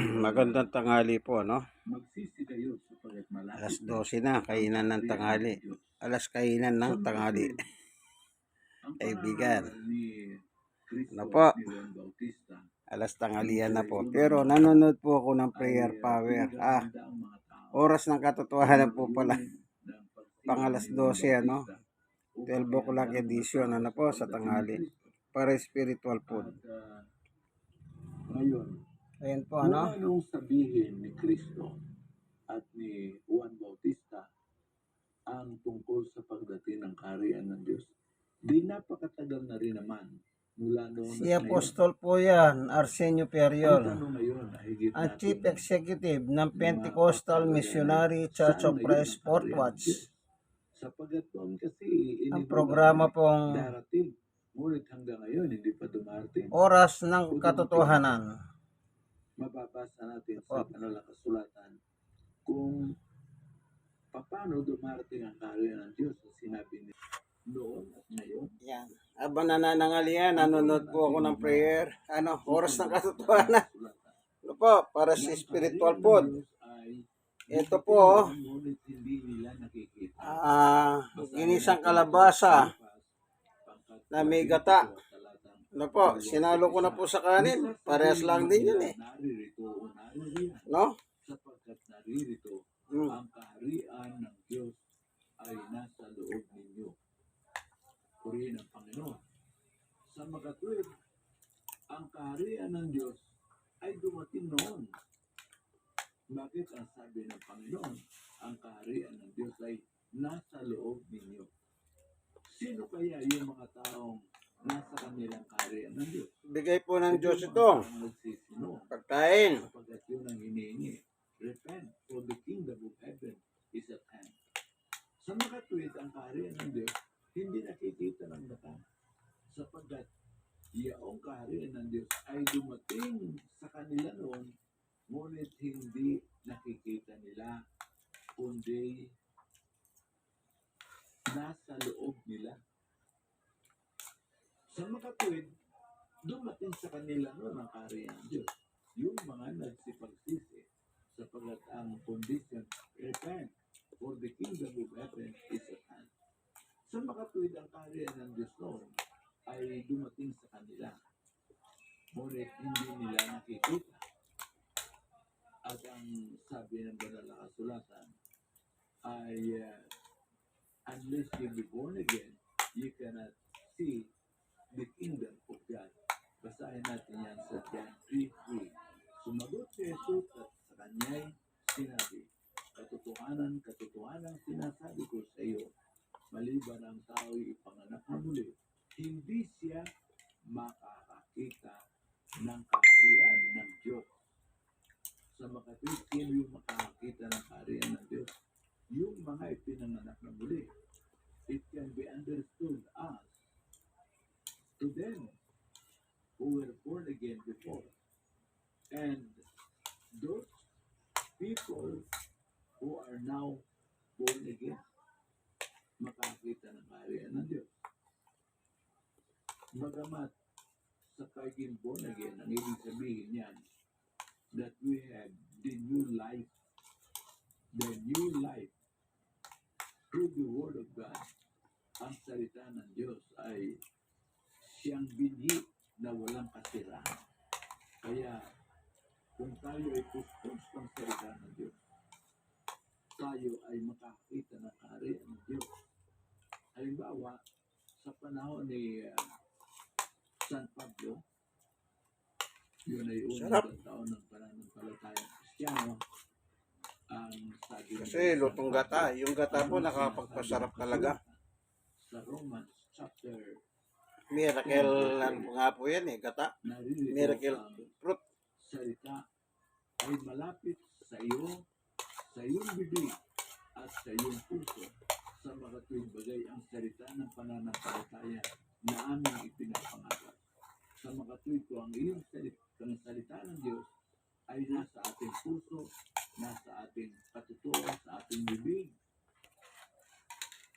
Magandang tanghali po, no? Alas 12 na, kainan ng tanghali. Alas kainan ng tanghali. Ang Kaibigan. Ano po? Alas tanghalian na po. Pero nanonood po ako ng prayer power. Ah, oras ng katotohanan po pala. Pang alas 12, ano? 12 o'clock edition, ano po, sa tanghali. Para spiritual food. uh, ngayon, Ayan po, kung ano? anong sabihin ni Cristo at ni Juan Bautista ang tungkol sa pagdating ng kaharian ng Diyos, di napakatagal na rin naman mula noon Si ngayon. Apostol po yan, Arsenio Periol. ngayon, Ang Chief Executive ng Pentecostal Missionary Church of Christ Fort Watch. Sapagat noon kasi Ang programa pong darating. Ngunit hanggang ngayon hindi pa dumarating. Oras ng Katotohanan. Mababasa natin sa kanilang kasulatan kung paano dumarating ang kaharian ng Diyos na sinabi ni noon at ngayon. Yan. Aba nananangalian, nanonood po ako ng prayer. Ano, oras ng katotohanan. Ano po, para sa spiritual food. Ay Ito po, ngunit hindi nila nakikita. ah, ginisang kalabasa na may gata. Ano po, sinalo ko na po sa kanin. Parehas lang din yun eh. No? sapagkat naririto Mm. ang kaharian ng Diyos ay nasa loob ninyo. Purihin ang Panginoon. Sa makatwid, ang kaharian ng Diyos ay dumating noon. Bakit ang sabi ng Panginoon, ang kaharian ng Diyos ay nasa loob ninyo? Sino kaya yung mga taong nasa kanilang kaharian ng Diyos? Bigay po ng Diyos Yung ito. mga taong nagsisinong Pagkain. sapagkat yun ang hinihingi. Repent, for the kingdom of heaven is at hand. Sa makatwid, ang kaharian ng Diyos, hindi nakikita ng mata. Sapagkat yaong kaharian ng Diyos ay dumating sa kanila noon, ngunit hindi nakikita nila, kundi nasa loob nila. Sa makatwid, noon ang kaharian ng Diyos. Yung mga nagsipagsisi sapagkat ang condition, repent, for the kingdom of heaven is at hand. Sa makatwid ang kaharian ng Diyos noon ay dumating sa kanila. Ngunit hindi nila nakikita. At ang sabi ng banal na kasulatan ay uh, unless you be born again, you cannot see the kingdom of God. Basahin natin yan sa John 3.3. Sumagot si Jesus at sa kanya'y sinabi, Katotohanan, katotohanan sinasabi ko sa iyo, maliban ang tao'y ipanganak na muli, hindi siya makakakita ng kaharian ng Diyos. Sa makatwid, sino yung makakakita ng kaharian ng Diyos? Yung mga ipinanganak na muli. It can be understood as to them who were born again before. And those people who are now born again, makakita ng kaharian ng Diyos. Bagamat sa pagiging born again, ang ibig sabihin niyan, that we have the new life, the new life through the Word of God. Ang salita ng Diyos ay siyang binhi na walang kasiraan. Kaya, kung tayo ay puspos ng salita ng Diyos, tayo ay makakita ng kaharian ng Diyos. Halimbawa, sa panahon ni uh, San Pablo, yun ay unang taon ng pananampalatayang Kristiyano, ang sabi Kasi lutong gata. Yung gata po ng talaga. Sa Romans chapter Miracle ano nga po yan eh, gata. Miracle ang fruit. salita ay malapit sa iyo, sa iyong bibig at sa iyong puso sa mga tuwing bagay ang salita ng pananampalataya na aming ipinapangarap. Sa mga tuwing ko ang iyong salita, ang salita ng Diyos ay nasa ating puso, nasa ating katutuan, sa ating bibig.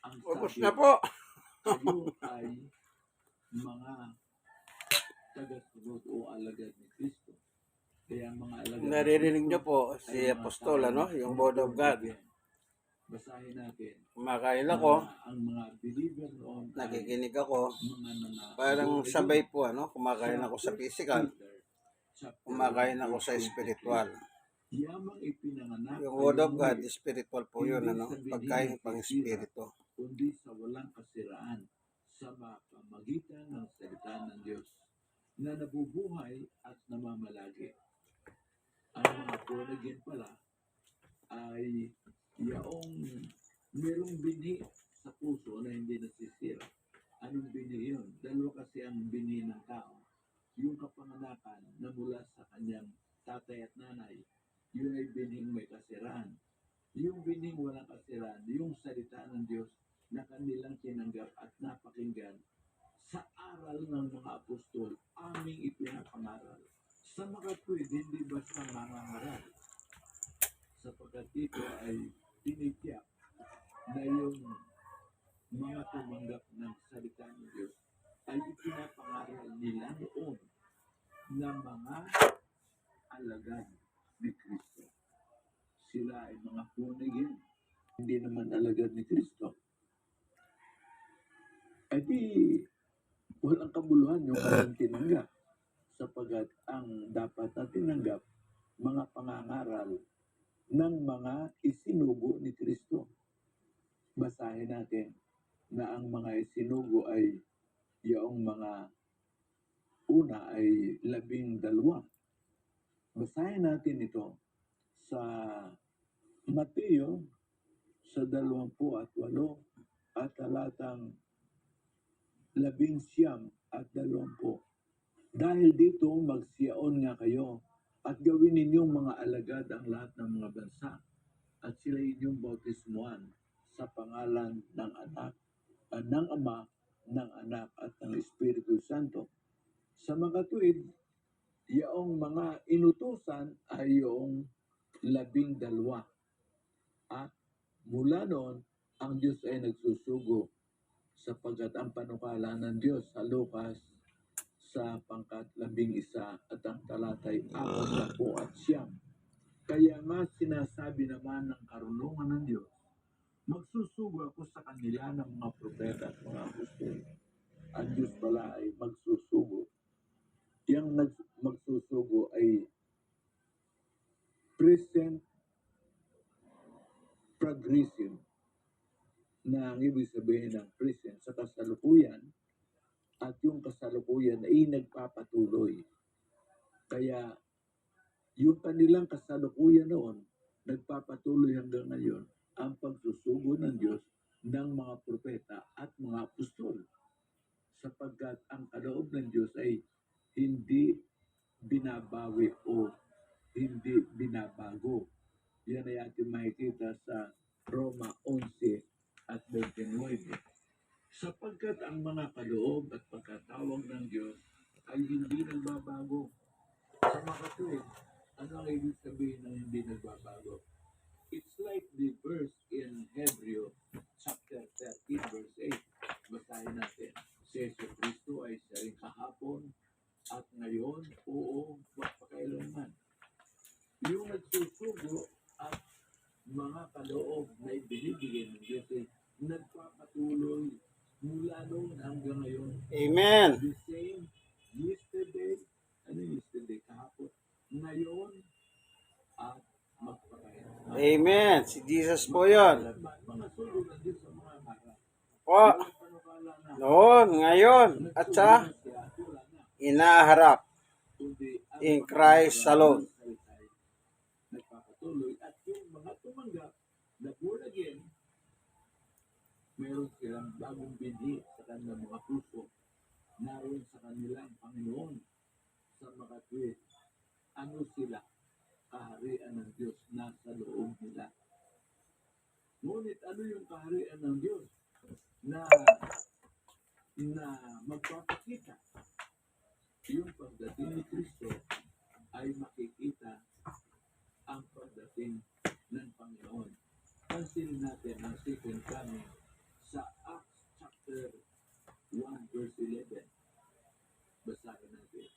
Ang Ubus sabi, na po. kayo ay mga tagasunod o alagad ni Kristo. Kaya ang mga alagad. Naririnig niyo po si Apostol, ano? Yung Word of God. Basahin natin. Kumakain ako, ang mga believer noon nakikinig ako. Parang sabay po, ano? Kumakain ako sa physical, kumakain ako sa 1, spiritual. Yamang ipinanganak Yung Word of God, spiritual po yun, ano? Pagkain pang spirito. kundi sa walang kasiraan sa pamagitan ng salita ng Diyos na nabubuhay at namamalagi. Ang mga born pala ay yaong merong bini sa puso na hindi nasisira. Anong bini yun? Dalawa kasi ang bini ng tao. Yung kapanganakan na mula sa kanyang tatay at nanay, yun ay bining may kasiraan. Yung bining walang kasiraan, yung salita ng Diyos na kanilang tinanggap at napakinggan sa aral ng mga apostol, aming ipinapangaral. Sa mga tuwid, hindi basta mangangaral. Sapagkat ito ay tinitiyak na yung mga tumanggap ng salita ng Diyos ay ipinapangaral nila noon na mga alagad 28 at talatang 19 at 20. Dahil dito magsiyaon nga kayo at gawin ninyong mga alagad ang lahat ng mga bansa at sila inyong bautismuan sa pangalan ng anak, uh, ng ama, ng anak at ng Espiritu Santo. Sa mga tuwid, yaong mga inutusan ay yung labing dalawa at mula noon, ang Diyos ay nagsusugo sapagkat ang panukala ng Diyos sa Lucas sa pangkat labing isa at ang talatay apat na po at siyam. Kaya nga sinasabi naman ng karunungan ng Diyos, magsusugo ako sa kanila ng mga propeta at mga apostol. Ang Diyos pala ay magsusugo. Yang nag- magsusugo ay present progressive na ang ibig sabihin ng present sa kasalukuyan at yung kasalukuyan ay nagpapatuloy. Kaya yung kanilang kasalukuyan noon, nagpapatuloy hanggang ngayon ang pagsusugo ng Diyos ng mga propeta at mga apostol. Sapagkat ang kaloob ng Diyos ay hindi binabawi o hindi binabago. Yan ay ating makikita sa Roma 11 at 29. Sapagkat ang mga kaloob at pagkatawag ng Diyos ay hindi nagbabago. Sa mga tuwid, ano ang ibig sabihin ng hindi nagbabago? It's like the verse in Hebrew chapter 13 verse 8. Basahin natin. Si Yesu Cristo ay siya rin kahapon at ngayon, oo, magpakailanman. Yung nagsusugo at mga kaloob na ibinibigay ng Diyos ay nagpapatuloy mula noon hanggang ngayon. Amen. The same yesterday, ano yesterday, kahapon, ngayon, at magpakailanman. Amen. Si Jesus po yun. Mga sugo ng Diyos sa mga harap. Po, noon, ngayon, at sa inaharap. In Christ alone. nagpapatuloy at yung mga tumanggap na born again, meron silang bagong binhi sa kanilang mga puso naroon sa kanilang Panginoon sa mga tuwid. Ano sila? Kaharian ng Diyos nasa loob nila. Ngunit ano yung kaharian ng Diyos na na magpapakita yung pagdating ni Kristo ay makikita ang pagdating ng Panginoon. Pansinin natin ang second coming sa Acts chapter 1 verse 11. Basahin natin.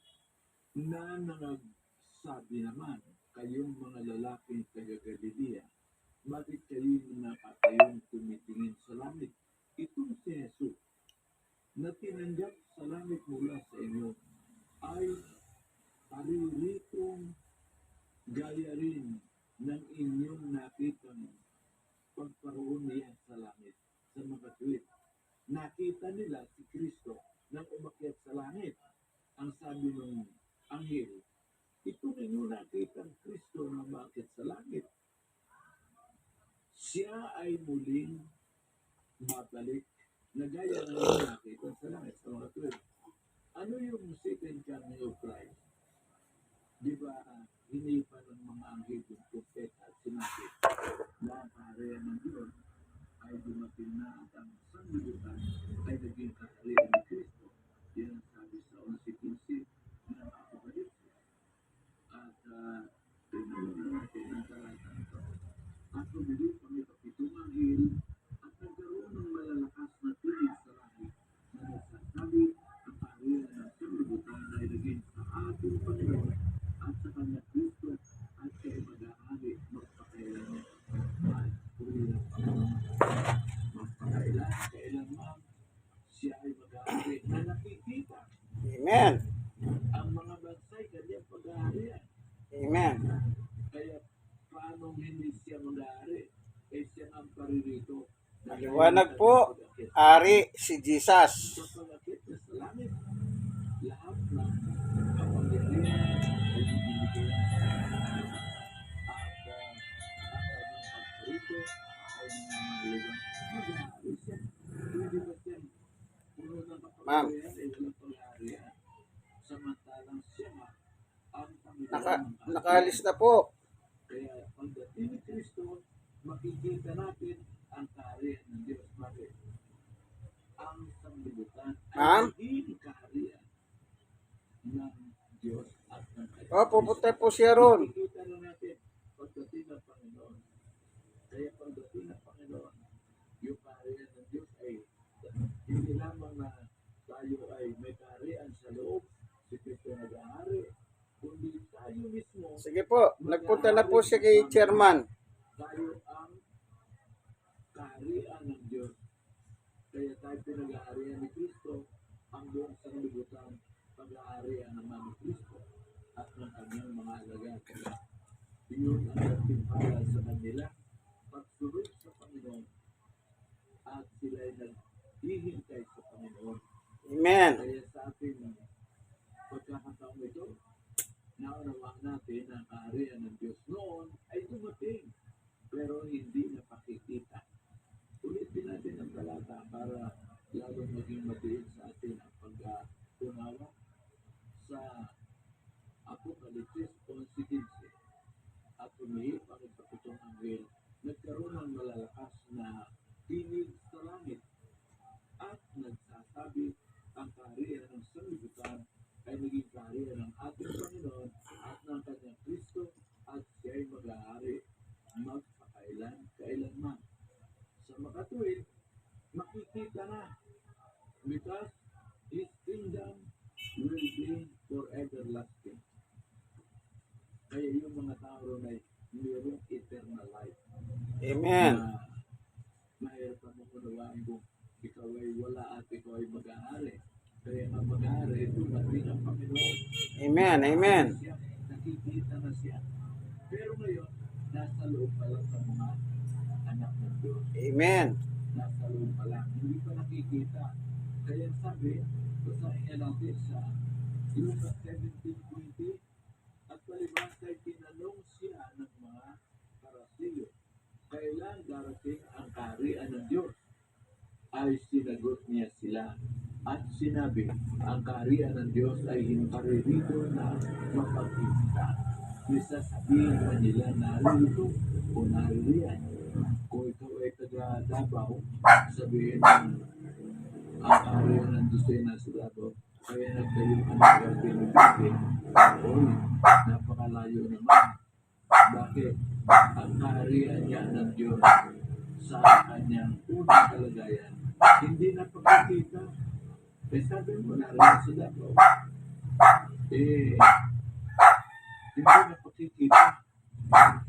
Na nangagsabi naman, kayong mga lalaking taga Galilea, bakit kayo nakatayong tumitingin sa langit? Itong si Jesus, na tinanggap sa langit mula sa inyo, ay pariritong gaya rin ng inyong nakitang pagparoon niya sa langit sa mga tuwid. Nakita nila si Kristo nang umakyat sa langit. Ang sabi ng anghel, ito ninyo nakita ang Kristo na umakyat sa langit. Siya ay muling babalik na gaya ng nakita sa langit sa mga tuwid. Ano yung second coming of Christ? Di ba, hinipan ng mga anghel yung propeta at sinabi na ang kaharian ng Diyos ay dumating na at ang sanlibutan ay naging kaharian ni Kristo. Yan ang sabi sa 11.15 ng Apokalipsis. At uh, tinanong natin ang talata ito. At bumili kami kapitong anghel at nagkaroon ng malalakas na tinig sa langit na nagsasabi ang kaharian ng sanlibutan ay naging sa ating Panginoon at sa kanya Kristo at kay mag-aari magpakailan niya. At puri ng Panginoon. Magpakailan, kailanman siya ay mag-aari na nakikita Amen. ang mga bansay kanyang pag-aarian. Amen. Kaya paano hindi siya mag-aari? Eh siya ang paririto. Maliwanag po, Ari si Jesus. Sa pagkakit niya sa langit, lahat ng kapangyarihan ay ibinigay sa kanya. At uh, ang kanyang pagparito ay nangangahulugan. Mag-aari siya. Hindi ba siya puno ng Ma'am. kapangyarihan ay walang pag-aarihan. Samantalang siya nga ang Panginoon Naka, nakalis na po. kaya pagdating ni Kristo, makikita natin ang kaharian ng Diyos. Bakit? Ang sanglibutan Ma'am? ay naging kaharian ng Diyos at ng kanyang O, pupunta po siya ron. Pagdating ng Panginoon. Kaya pagdating ng Panginoon, yung kaharian ng Diyos ay hindi lamang na tayo ay may kaharian sa loob, si Kristo nag-ahari, kundi tayo mismo Sige po, nagpunta na po siya kay chairman. tayo ang kaharian ng Diyos. Kaya tayo pinag-aarian ni Kristo, ang buong sanlibutan, pag-aarian naman ni Kristo at ng kanyang mga alagad. Iyon ang nagtimpala sa kanila, pagsunod sa Panginoon, at sila ay naghihintay sa Panginoon. Amen. Kaya sa ating pagkakataong ito, naunawaan natin na ang kaharian ng Diyos noon ay dumating, pero hindi napakikita. Ulitin natin ang talata para lalong maging matiid sa atin ang pagkaunawa sa Apokalipsis 11.15 at umihip ang ikapitong anghel, nagkaroon ng malalakas na tinig sa langit at nagsasabi ang kaharian ng sanlibutan ay naging kaharian ng ating Panginoon at ng kanyang Kristo at siya ay mag-aari magpakailan kailanman. Sa makatuwid, makikita na because His kingdom will be for everlasting. Kaya yung mga tao ay mayroong eternal life Amen. na mahirap mong unawain kung ikaw ay wala at ikaw ay mag-aari. Kaya ang mag-aari, dumating ang Panginoon. Amen. Amen. Nakikita na siya. Pero ngayon, nasa loob pa lang ng mga anak ng Diyos. Amen. Nasa loob pa lang. Hindi pa nakikita. Kaya sabi, basahin niya natin sa Lucas 17.20 at palibas ay tinanong siya ng mga karasiyo, kailan darating ang kaharian ng Diyos? Ay sinagot niya sila at sinabi, ang kaharian ng Diyos ay hinparirito na mapagkita. Misa sabihin pa nila naririto o naririyan. Kung ikaw ay taga Davao, sabihin mo, ang kaharian ng Diyos ay nasa Davao. Kaya nagtayo ka ng garden ng Bibli. Oy, napakalayo naman. Bakit? Ang kaharian niya ng Diyos sa kanyang unang kalagayan, hindi na pagkikita. Eh sabi mo, nariyan sa Davao. Eh, hindi napakikita.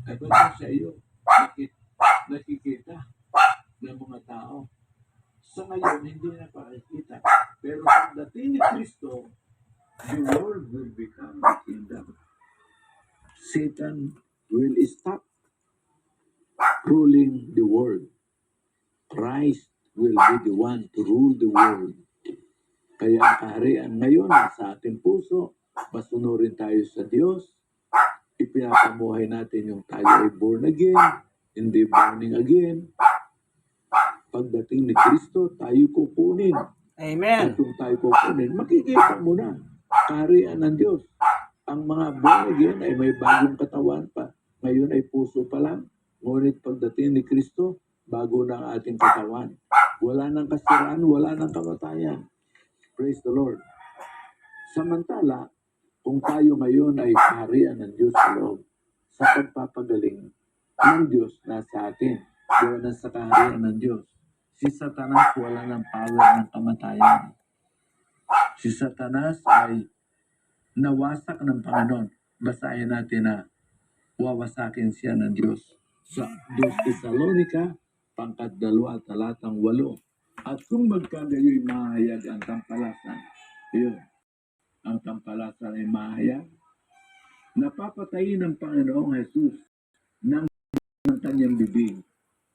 Ay ba sa iyo, nakik nakikita ng mga tao. Sa ngayon, hindi na pakikita. Pero pagdating ni Kristo, the world will become a kingdom. Satan will stop ruling the world. Christ will be the one to rule the world. Kaya ang kaharian ngayon sa ating puso, masunurin tayo sa Diyos, ipinapamuhay natin yung tayo ay born again, hindi borning again. Pagdating ni Kristo, tayo kukunin. Amen. At kung tayo kukunin, makikita mo na kaharian ng Diyos. Ang mga born ay may bagong katawan pa. Ngayon ay puso pa lang. Ngunit pagdating ni Kristo, bago na ang ating katawan. Wala nang kasiraan, wala nang kamatayan. Praise the Lord. Samantala, kung tayo ngayon ay kaharian ng Diyos sa loob, sa pagpapagaling ng Diyos nasa atin, doon na sa kaharian ng Diyos. Si Satanas wala ng power ng kamatayan. Si Satanas ay nawasak ng Panginoon. Basahin natin na wawasakin siya ng Diyos. Sa 2 Thessalonica, pangkat dalawa, talatang walo. At kung magkagayo'y mahayag ang tampalasan, yun, ang tampalasan ay mahayag, napapatayin ng Panginoong Jesus ng, ng kanyang bibig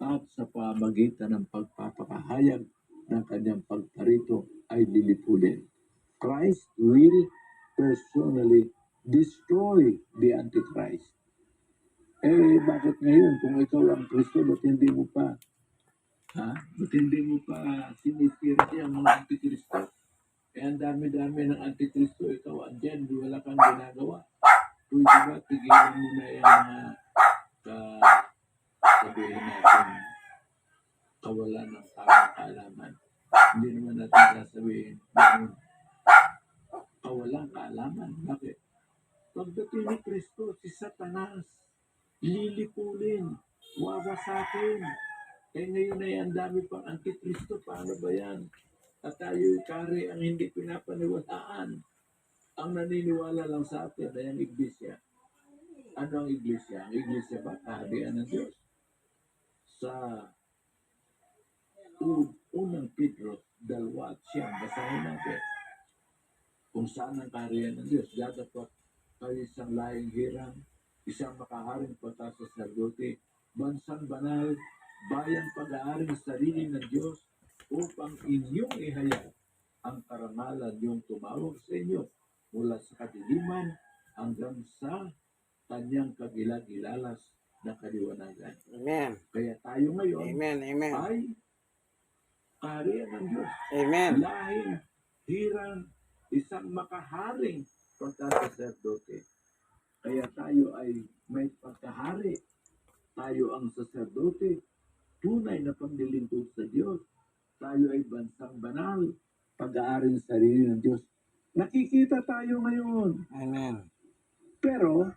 at sa pamagitan ng pagpapakahayag ng kanyang pagparito ay lilipulin. Christ will personally destroy the Antichrist. Eh, bakit ngayon? Kung ikaw ang Kristo, ba't hindi mo pa, ha? Ba't hindi mo pa sinisira ang mga Antikristo? Eh, ang dami-dami ng Antikristo, ikaw andyan, wala kang ginagawa. Pwede ba, tigilan mo na yung uh, sabihin natin, kawalan ng tamang kaalaman. Hindi naman natin sasabihin, yung kawalan kaalaman. Bakit? Pagdating ni Kristo, si Satanas, lilipulin, wawasakin. Eh ngayon ay ang dami pang antikristo, paano ba yan? At tayo'y kari ang hindi pinapaniwalaan. Ang naniniwala lang sa atin ay ang iglesia. Ano ang iglesia? Ang iglesia ba? Kaharian ng Diyos. Sa un- unang Pedro, dalawa at siyam, basahin natin. Kung saan ang kaharian ng Diyos, dadapat kayo isang laing hirang, isang makaharing pagkasasagote, bansang banal, bayang pag-aaring sarili ng Diyos upang inyong ihayag ang karangalan yung tumawag sa inyo mula sa kadiliman hanggang sa kanyang kagilagilalas na kaliwanagan. Amen. Kaya tayo ngayon Amen. Amen. ay kaharian ng Diyos. Amen. Lahing, hirang, isang makaharing pagkasaserdote. Kaya tayo ay may pagkahari. Tayo ang saserdote, tunay na paglilingkod sa Diyos. Tayo ay bansang banal, pag-aaring sarili ng Diyos. Nakikita tayo ngayon. Amen. Pero,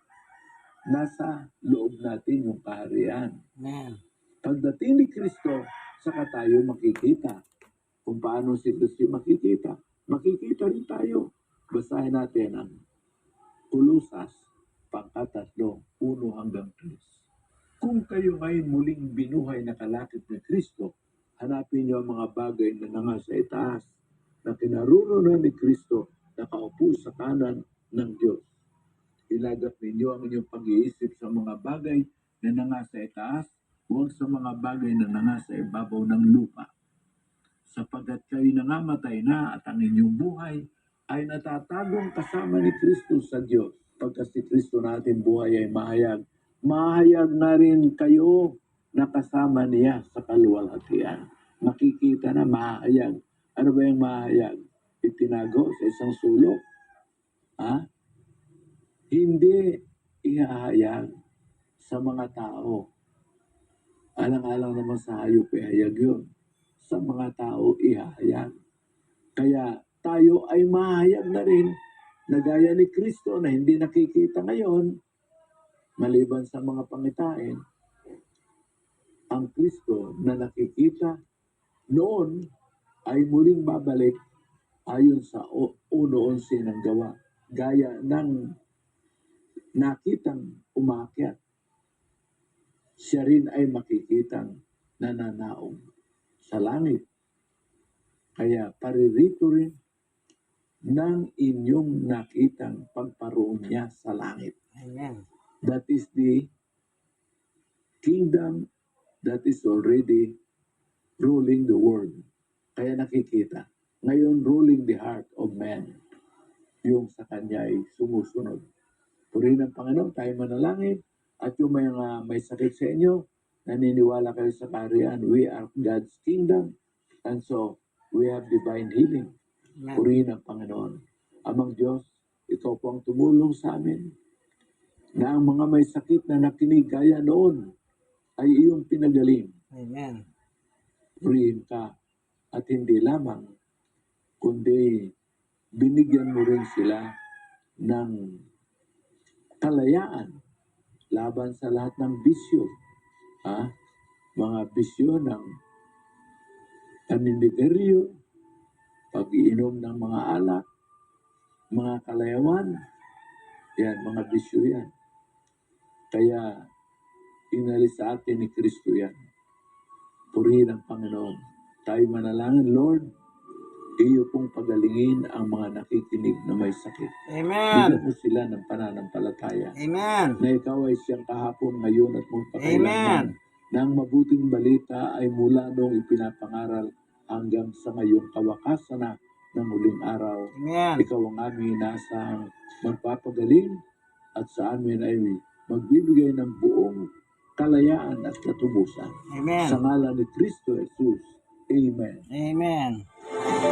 nasa loob natin yung kaharian. Amen. Pagdating ni Kristo, saka tayo makikita kung paano si Kristo makikita. Makikita rin tayo. Basahin natin ang Kulusas, pangkatatlo, 1 hanggang 3. Kung kayo ngayon muling binuhay na kalakip ni Kristo, hanapin niyo ang mga bagay na nanga sa itaas, na kinarurunan ni Kristo, nakaupo sa kanan ng Diyos. Ilagap ninyo ang inyong pag-iisip sa mga bagay na nanga sa itaas, huwag sa mga bagay na nanga sa ibabaw ng lupa. Sapagkat kayo nangamatay na at ang inyong buhay ay natatagong kasama ni Kristo sa Diyos. Pagka si Kristo natin buhay ay mahayag, mahayag na rin kayo na kasama niya sa kaluwalhatian. Makikita na mahayag. Ano ba yung mahayag? Itinago sa isang sulok? Ha? Hindi ihahayag sa mga tao. Alang-alang naman sa hayop, ihayag yun. Sa mga tao, ihahayag. Kaya tayo ay mahayag na rin na gaya ni Kristo na hindi nakikita ngayon, maliban sa mga pangitain, ang Kristo na nakikita noon ay muling babalik ayon sa o- 1.11 ng gawa. Gaya ng nakitang umakyat, siya rin ay makikitang nananaong sa langit. Kaya paririto rin ng inyong nakitang pagparoon niya sa langit. Amen. That is the kingdom that is already ruling the world. Kaya nakikita. Ngayon, ruling the heart of man. Yung sa kanya ay sumusunod. Purihin ng Panginoon, tayo manalangin. At yung mga may sakit sa inyo, naniniwala kayo sa kariyan. We are God's kingdom. And so, we have divine healing. Purihin ang Panginoon. Amang Diyos, ikaw po ang tumulong sa amin na ang mga may sakit na nakinig gaya noon ay iyong pinagaling. Amen. Purihin ka at hindi lamang, kundi binigyan mo rin sila ng kalayaan laban sa lahat ng bisyo. Ha? Mga bisyo ng panindideryo, pag-iinom ng mga alak, mga kalayawan, yan, mga bisyo yan. Kaya, inalis sa atin ni Kristo yan. Purihin ang Panginoon. Tayo manalangin, Lord, iyo pong pagalingin ang mga nakikinig na may sakit. Bigyan Amen. mo sila ng pananampalataya Amen. na ikaw ay siyang kahapon, ngayon at mong Amen. pakailanman. Na ang mabuting balita ay mula noong ipinapangaral hanggang sa ngayong kawakasan na ng huling araw. Amen. Ikaw ang aming inaasahang magpapagaling at sa amin ay magbibigay ng buong kalayaan at katubusan. Amen. Sa ngalan ni Kristo Jesus. Amen. Amen.